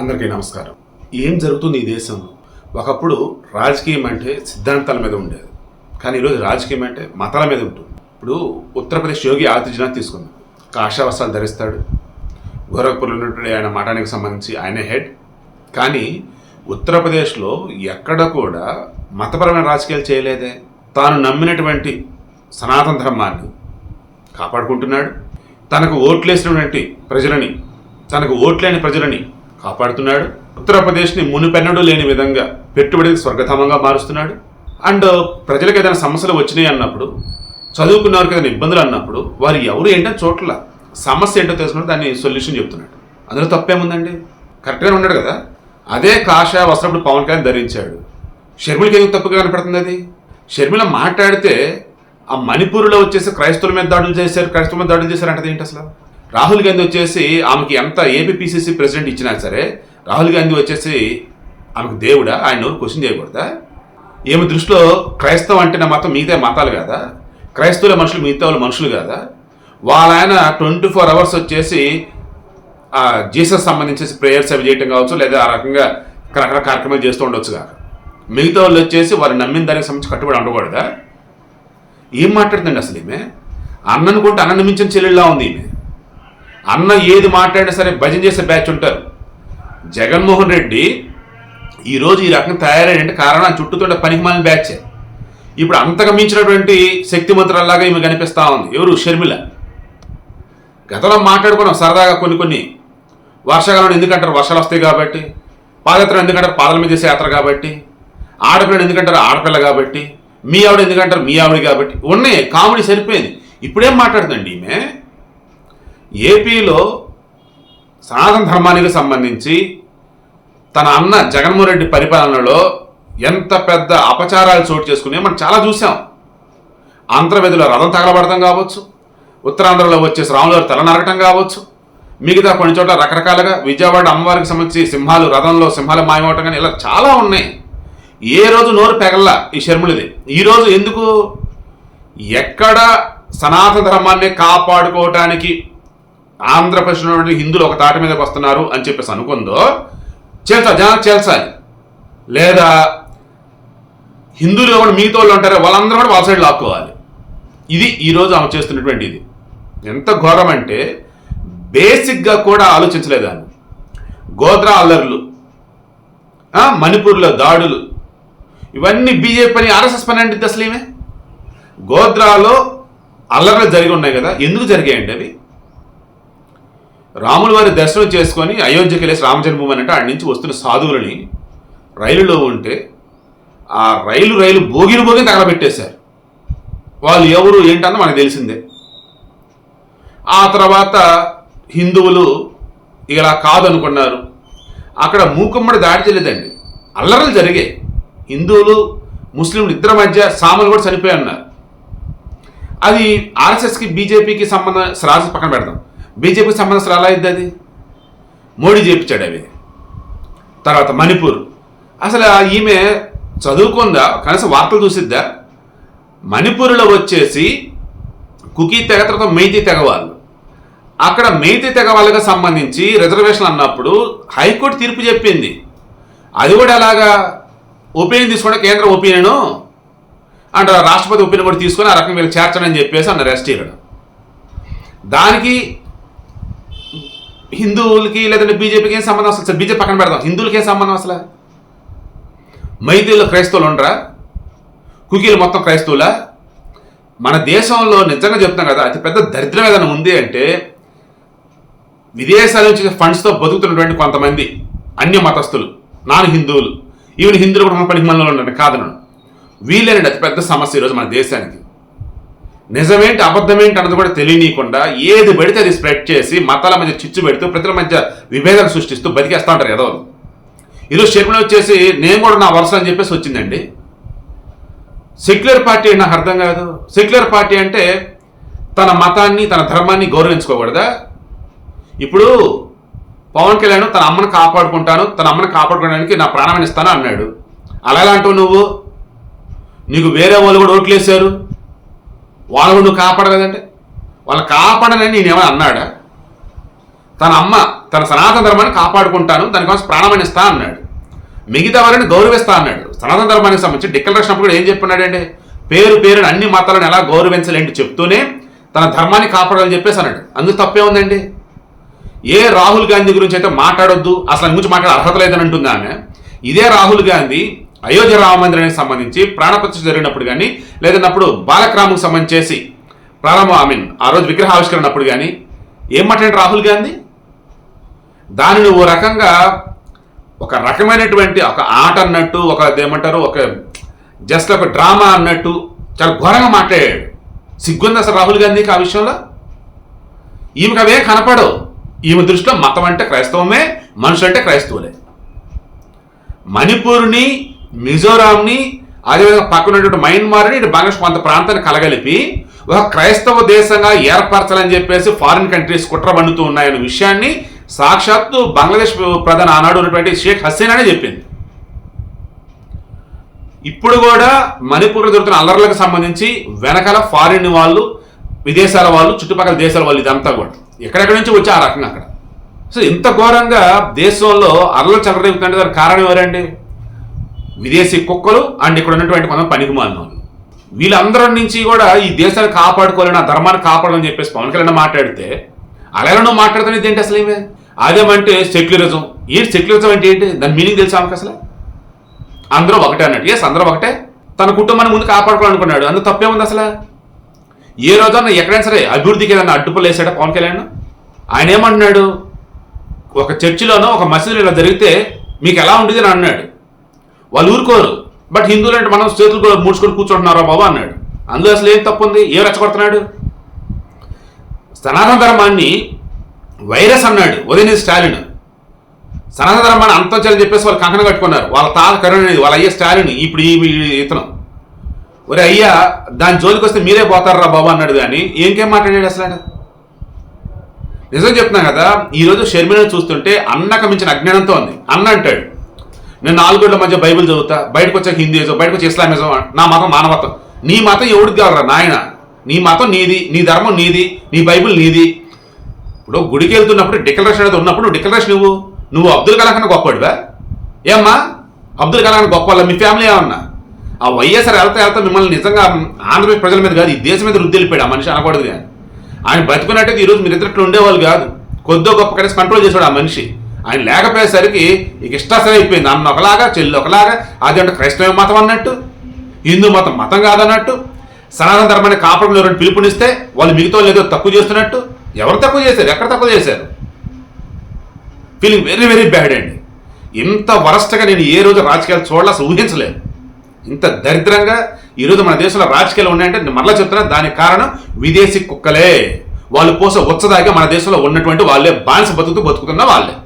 అందరికీ నమస్కారం. ఏం జరుగుతుంది ఈ దేశంలో? ఒకప్పుడు రాజకీయం అంటే సిద్ధాంతాల మీద ఉండేది. కానీ ఈరోజు రాజకీయం అంటే మతాల మీద ఉంటుంది. ఇప్పుడు ఉత్తరప్రదేశ్ యోగి ఆదిత్యనాథ్ తీసుకుందాం. కాషా వస్త్రాలు ధరిస్తాడు. గోరఖ్పూర్లో ఉన్నటువంటి ఆయన మఠానికి సంబంధించి ఆయనే హెడ్ కానీ ఉత్తరప్రదేశ్లో ఎక్కడ కూడా మతపరమైన రాజకీయాలు చేయలేదే. తాను నమ్మినటువంటి సనాతన ధర్మాన్ని కాపాడుకుంటున్నాడు. తనకు ఓట్లేసినటువంటి ప్రజలని తనకు ఓట్లేని ప్రజలని కాపాడుతున్నాడు. ఉత్తరప్రదేశ్ని మునిపెన్నడూ లేని విధంగా పెట్టుబడికి స్వర్గధామంగా మారుస్తున్నాడు. అండ్ ప్రజలకు ఏదైనా సమస్యలు వచ్చినాయి అన్నప్పుడు చదువుకున్న వారికి ఏదైనా ఇబ్బందులు అన్నప్పుడు వారు ఎవరు ఏంటో చోట్ల సమస్య ఏంటో తెలుసుకుని దాన్ని సొల్యూషన్ చెప్తున్నాడు. అందులో తప్పేముందండి? కరెక్ట్గానే ఉన్నాడు కదా? అదే కాషా వస్త్రప్పుడు పవన్ కళ్యాణ్ ధరించాడు. షర్మిలకి ఎందుకు తప్పుగా కనపడుతుంది అది? షర్మిల మాట్లాడితే ఆ మణిపూర్లో వచ్చేసి క్రైస్తవుల మీద దాడులు చేశారు క్రైస్తవుల మీద దాడులు చేశారు అంటే ఏంటి అసలు? రాహుల్ గాంధీ వచ్చేసి ఆమెకి ఎంత ఏపీపీసీసీ ప్రెసిడెంట్ ఇచ్చినా సరే రాహుల్ గాంధీ వచ్చేసి ఆమెకు దేవుడా? ఆయన ఎవరు క్వశ్చన్ చేయకూడదా? ఏమి దృష్టిలో క్రైస్తవం అంటే నా మతం మిగతా మతాలు కాదా? క్రైస్తవుల మనుషులు మిగతా వాళ్ళు మనుషులు కాదా? వాళ్ళ ఆయన ట్వంటీ ఫోర్ అవర్స్ వచ్చేసి ఆ జీసస్ సంబంధించి ప్రేయర్స్ అవి చేయటం కావచ్చు లేదా ఆ రకంగా రకరకాల కార్యక్రమాలు చేస్తూ ఉండొచ్చు కాక. మిగతా వాళ్ళు వచ్చేసి వారు నమ్మిన దానికి సంబంధించి కట్టుబడి ఉండకూడదా? ఏం మాట్లాడుతుంది అసలు ఈమె? అన్నను అనుకుంటే అన్న మించిన చెల్లెళ్ళలా ఉంది ఈమె. అన్న ఏది మాట్లాడినా సరే భజన చేసే బ్యాచ్ ఉంటారు. జగన్మోహన్ రెడ్డి ఈరోజు ఈ రకంగా తయారైనంటే కారణం చుట్టూతో పనికిమాలిన బ్యాచ్. ఇప్పుడు అంతగా మించినటువంటి శక్తిమంతురాల్లాగా ఈమె కనిపిస్తా ఉంది. ఎవరు? షర్మిల. గతంలో మాట్లాడుకున్నాం సరదాగా కొన్ని కొన్ని. వర్షాకాలం ఎందుకంటారు? వర్షాలు వస్తాయి కాబట్టి. పాదయాత్ర ఎందుకంటారు? పాదల మీద చేసే యాత్ర కాబట్టి. ఆడపిల్ల ఎందుకంటారు? ఆడపిల్ల కాబట్టి. మీ ఆవిడ ఎందుకంటారు? మీ ఆవిడ కాబట్టి. ఉన్నాయి. కామెడీ సరిపోయింది. ఇప్పుడేం మాట్లాడుతుందండి ఈమె? ఏపీలో సనాతన ధర్మానికి సంబంధించి తన అన్న జగన్మోహన్ రెడ్డి పరిపాలనలో ఎంత పెద్ద అపచారాలు చోటు చేసుకునే మనం చాలా చూసాం. ఆంధ్రవేదిలో రథం తగలబడటం కావచ్చు ఉత్తరాంధ్రలో వచ్చేసి రాములవారి తల నరకటం కావచ్చు మిగతా కొన్ని చోట్ల రకరకాలుగా విజయవాడ అమ్మవారికి సంబంధించి సింహాలు రథంలో సింహాలు మాయమవటం కానీ ఇలా చాలా ఉన్నాయి. ఏ రోజు నోరు పెగల్లా ఈ శర్ముడిది ఈ రోజు ఎందుకు? ఎక్కడ సనాతన ధర్మాన్ని కాపాడుకోవటానికి ఆంధ్రప్రదేశ్లో ఉన్నటువంటి హిందువులు ఒక తాటి మీదకి వస్తున్నారు అని చెప్పేసి అనుకుందో చేల్చా జనాలు చేల్చాలి లేదా హిందువులు కూడా మిగతా వాళ్ళు ఉంటారో? వాళ్ళందరూ కూడా వాళ్ళ సైడ్ లాక్కోవాలి. ఇది ఈరోజు ఆమె చేస్తున్నటువంటి ఇది. ఎంత ఘోరం అంటే బేసిక్గా కూడా ఆలోచించలేదు ఆమె. గోత్ర అల్లర్లు మణిపూర్లో దాడులు ఇవన్నీ బీజేపీ పని ఆర్ఎస్ఎస్ పని అంటే అసలు ఏమే గోద్రాలో అల్లర్లు జరిగి ఉన్నాయి కదా ఎందుకు జరిగాయండి అవి? రాముల వారి దర్శనం చేసుకొని అయోధ్యకి వెళ్ళేసి రామ జన్మభూమి అంటే ఆడి నుంచి వస్తున్న సాధువులని రైలులో ఉంటే ఆ రైలు రైలు భోగిని భోగి తగలబెట్టేశారు. వాళ్ళు ఎవరు ఏంటన్న మనకు తెలిసిందే. ఆ తర్వాత హిందువులు ఇలా కాదనుకున్నారు. అక్కడ మూకుమ్మడి దాడి చేయలేదండి అల్లర్లు జరిగాయి. హిందువులు ముస్లింలు ఇద్దరి మధ్య సాములు కూడా చనిపోయి ఉన్నారు అది ఆర్ఎస్ఎస్కి బీజేపీకి సంబంధం రాజు పక్కన పెడదాం. బీజేపీకి సంబంధం అలా అయింది అది? మోడీ చేపించాడు అవి. తర్వాత మణిపూర్. అసలు ఈమె చదువుకుందా? కనీసం వార్తలు చూసిద్దా? మణిపూర్లో వచ్చేసి కుకీ తెగ తర్వాత మెయితీ తెగవాళ్ళు అక్కడ మెయితీ తెగ వాళ్ళకి సంబంధించి రిజర్వేషన్ అన్నప్పుడు హైకోర్టు తీర్పు చెప్పింది. అది కూడా ఎలాగా? ఒపీనియన్ తీసుకుంటే కేంద్ర ఒపీనియన్? అండ్ రాష్ట్రపతి ఒపీనియన్ కూడా తీసుకొని ఆ రకంగా వీళ్ళు చేర్చండి అని చెప్పేసి అన్నారు ఎస్టీలు దానికి హిందువులకి లేదంటే బీజేపీకి ఏం సంబంధం అసలు? బీజేపీ పక్కన పెడదాం. హిందువులకి ఏం సంబంధం అసలు? మైతీల్లో క్రైస్తవులు ఉండరా? కుకీలు మొత్తం క్రైస్తవులా? మన దేశంలో నిజంగా చెప్తాం కదా అతి పెద్ద దరిద్రం ఏదైనా ఉంది అంటే విదేశాల నుంచి ఫండ్స్తో బతుకుతున్నటువంటి కొంతమంది అన్య మతస్థులు నాన్ హిందువులు ఈవెన్ హిందువులు కూడా మన పనికి మనలో ఉండండి కాదను వీళ్ళేనండి అతిపెద్ద సమస్య ఈరోజు మన దేశానికి. నిజమేంటి అబద్ధమేంటి అన్నది కూడా తెలియనీయకుండా ఏది పెడితే అది స్ప్రెడ్ చేసి మతాల మధ్య చిచ్చు పెడుతూ ప్రజల మధ్య విభేదాలు సృష్టిస్తూ బతికేస్తూ ఉంటారు ఏదో ఈరోజు షర్మిల వచ్చేసి నేను కూడా నా వరుస అని చెప్పేసి వచ్చిందండి. సెక్యులర్ పార్టీ నాకు అర్థం కాదు. సెక్యులర్ పార్టీ అంటే తన మతాన్ని తన ధర్మాన్ని గౌరవించుకోకూడదా? ఇప్పుడు పవన్ కళ్యాణ్ తన అమ్మని కాపాడుకుంటాను తన అమ్మని కాపాడుకోవడానికి నా ప్రాణం ఇస్తాను అన్నాడు. అలా ఎలా అంటావు నువ్వు? నీకు వేరే వాళ్ళు కూడా ఓట్లేశారు. వాళ్ళు నువ్వు కాపాడలేదంటే? వాళ్ళు కాపాడనని నేనేమైనా అన్నాడా? తన అమ్మ తన సనాతన ధర్మాన్ని కాపాడుకుంటాను దానికోసం ప్రాణమని ఇస్తా అన్నాడు. మిగతా వారిని గౌరవిస్తా అన్నాడు. సనాతన ధర్మానికి సంబంధించి డిక్లరేషన్ అప్పుడు ఏం చెప్పన్నాడండి పేరు పేరుని అన్ని మతాలను ఎలా గౌరవించలేంటి చెప్తూనే తన ధర్మాన్ని కాపాడాలని చెప్పేసి అన్నాడు. అందుకు తప్పే ఉందండి? ఏ రాహుల్ గాంధీ గురించి అయితే మాట్లాడొద్దు అసలు గురించి మాట్లాడే అర్హత లేదని అంటుంది ఆమె? ఇదే రాహుల్ గాంధీ అయోధ్య రామ మందిరానికి సంబంధించి ప్రాణప్రతిష్ఠ జరిగినప్పుడు కానీ లేదన్నప్పుడు బాలక్రామ్కు సంబంధించేసి ప్రారంభం ఐ మీన్ ఆ రోజు విగ్రహ అప్పుడు కానీ ఏం మాట్లాడాడు రాహుల్ గాంధీ? దానిని ఓ రకంగా ఒక రకమైనటువంటి ఒక ఆట అన్నట్టు ఒక ఏమంటారు ఒక జస్ట్ ఒక డ్రామా అన్నట్టు చాలా ఘోరంగా మాట్లాడాడు. సిగ్గుంది అసలు రాహుల్ గాంధీకి ఆ విషయంలో? ఈమెకు అవే కనపడవు. ఈమె దృష్టిలో మతం అంటే క్రైస్తవమే మనుషులు అంటే క్రైస్తవులే. మణిపూర్ని మిజోరాంని అదేవిధంగా పక్కన ఉన్నటువంటి మయన్మార్ని ఇటు బంగ్లాదేశ్ కొంత ప్రాంతాన్ని కలగలిపి ఒక క్రైస్తవ దేశంగా ఏర్పరచాలని చెప్పేసి ఫారిన్ కంట్రీస్ కుట్ర పండుతూ ఉన్నాయనే విషయాన్ని సాక్షాత్తు బంగ్లాదేశ్ ప్రధాని ఆనాడు ఉన్నటువంటి షేక్ హసీనానే చెప్పింది. ఇప్పుడు కూడా మణిపూర్లో జరుగుతున్న అల్లర్లకు సంబంధించి వెనకాల ఫారిన్ వాళ్ళు విదేశాల వాళ్ళు చుట్టుపక్కల దేశాల వాళ్ళు ఇదంతా కూడా. ఎక్కడెక్కడి నుంచి వచ్చి ఆ రకంగా అక్కడ. సో ఇంత ఘోరంగా దేశంలో అల్లలు చెలరేగుతుంటే దానికి కారణం ఎవరండి? విదేశీ కుక్కలు అండ్ ఇక్కడ ఉన్నటువంటి కొంత పనికి మాలిన వాళ్ళు. వీళ్ళందరి నుంచి కూడా ఈ దేశాన్ని కాపాడుకోవాలని ఆ ధర్మాన్ని కాపాడాలని చెప్పేసి పవన్ కళ్యాణ్ మాట్లాడితే అలా నువ్వు మాట్లాడుతున్నది ఏంటి అసలు ఏమే అదేమంటే సెక్యులరిజం. ఏంటి సెక్యులరిజం అంటే ఏంటి? దాని మీనింగ్ తెలుసా ఆమెకు అసలు? అందరూ ఒకటే అన్నట్టు ఎస్ అందరూ ఒకటే. తన కుటుంబాన్ని ముందు కాపాడుకోవాలనుకున్నాడు. అందుకు తప్పే ఉంది అసలు? ఏ రోజన్నా ఎక్కడైనా సరే అభివృద్ధికి ఏదైనా అడ్డుపులు వేసాడా పవన్ కళ్యాణ్? ఆయన ఏమంటున్నాడు ఒక చర్చిలోనో ఒక మసీదులో ఇలా జరిగితే మీకు ఎలా ఉంటుంది అని అన్నాడు. వాళ్ళు ఊరుకోరు. బట్ హిందువులు అంటే మనం చేతులు కూడా ముడుచుకొని కూర్చుంటున్నారా బాబా అన్నాడు. అందులో అసలు ఏం తప్పు ఉంది ఏం రెచ్చగొడుతున్నాడు? సనాతన ధర్మాన్ని వైరస్ అన్నాడు ఉదయనిధి స్టాలిన్. సనాతన ధర్మాన్ని అంతం చేయాలని చెప్పేసి వాళ్ళు కంకణం కట్టుకున్నారు. వాళ్ళ తాత కరుణనిధి వాళ్ళ అయ్యే స్టాలిన్ ఇప్పుడు ఈ ఇతను. ఒరే అయ్యా దాని జోలికి వస్తే మీరే పోతారా బాబు అన్నాడు కానీ ఇంకేం మాట్లాడాడు అసలు ఆయన? నిజం చెప్తున్నా కదా ఈరోజు షర్మిలను చూస్తుంటే అన్నకు మించిన అజ్ఞానంతో ఉంది. అన్న అంటాడు నేను నాలుగోళ్ళ మధ్య బైబిల్ చదువుతా బయటకు వచ్చాక హిందూయిజం బయటకు వచ్చి ఇస్లామిజం నా మతం మానవత్వం. నీ మతం ఎవడికి కావాలరా నాయన. నీ మతం నీది నీ ధర్మం నీది నీ బైబిల్ నీది. ఇప్పుడు గుడికి వెళ్తున్నప్పుడు డిక్లరేషన్ అనేది ఉన్నప్పుడు నువ్వు డిక్లరేషన్ నువ్వు. నువ్వు అబ్దుల్ కలాం కన్నా గొప్పవాడివా? ఏమ్మా? అబ్దుల్ కలాం గొప్ప వాళ్ళ మీ ఫ్యామిలీ ఏమన్నా? ఆ వైఎస్ఆర్ వెళ్తా వెళ్తా మిమ్మల్ని నిజంగా ఆంధ్రప్రదేశ్ ప్రజల మీద కాదు ఈ దేశం మీద వృద్ధి వెళ్ళిపోయాడు ఆ మనిషి అనకూడదు కానీ ఆయన బతుకున్నట్టయితే ఈరోజు మీరు ఇద్దరు ఉండేవాళ్ళు కాదు. కొద్దో గొప్ప కనీసం కంట్రోల్ చేశాడు ఆ మనిషి. ఆయన లేకపోయేసరికి ఇక ఇష్టసరైపోయింది అయిపోయింది. అన్న ఒకలాగా చెల్లి ఒకలాగా అది అంటే క్రైస్తవ మతం అన్నట్టు హిందూ మతం మతం కాదన్నట్టు సనాతన ధర్మాన్ని కాపాడంలో ఎవరైనా పిలుపునిస్తే వాళ్ళు మిగతా ఏదో తక్కువ చేస్తున్నట్టు ఎవరు తక్కువ చేశారు? ఎక్కడ తక్కువ చేశారు? ఫీలింగ్ వెరీ వెరీ బ్యాడ్ అండి. ఇంత వరస్ట్గా నేను ఏ రోజు రాజకీయాలు చూడాలి అసలు ఊహించలేదు ఇంత దరిద్రంగా ఈరోజు మన దేశంలో రాజకీయాలు ఉన్నాయంటే నేను మరలా చెప్తున్నా దానికి కారణం విదేశీ కుక్కలే. వాళ్ళు పోసే ఉచ్చదాగా మన దేశంలో ఉన్నటువంటి వాళ్ళే బానిస బతుకుతూ బతుకుతున్న వాళ్ళే.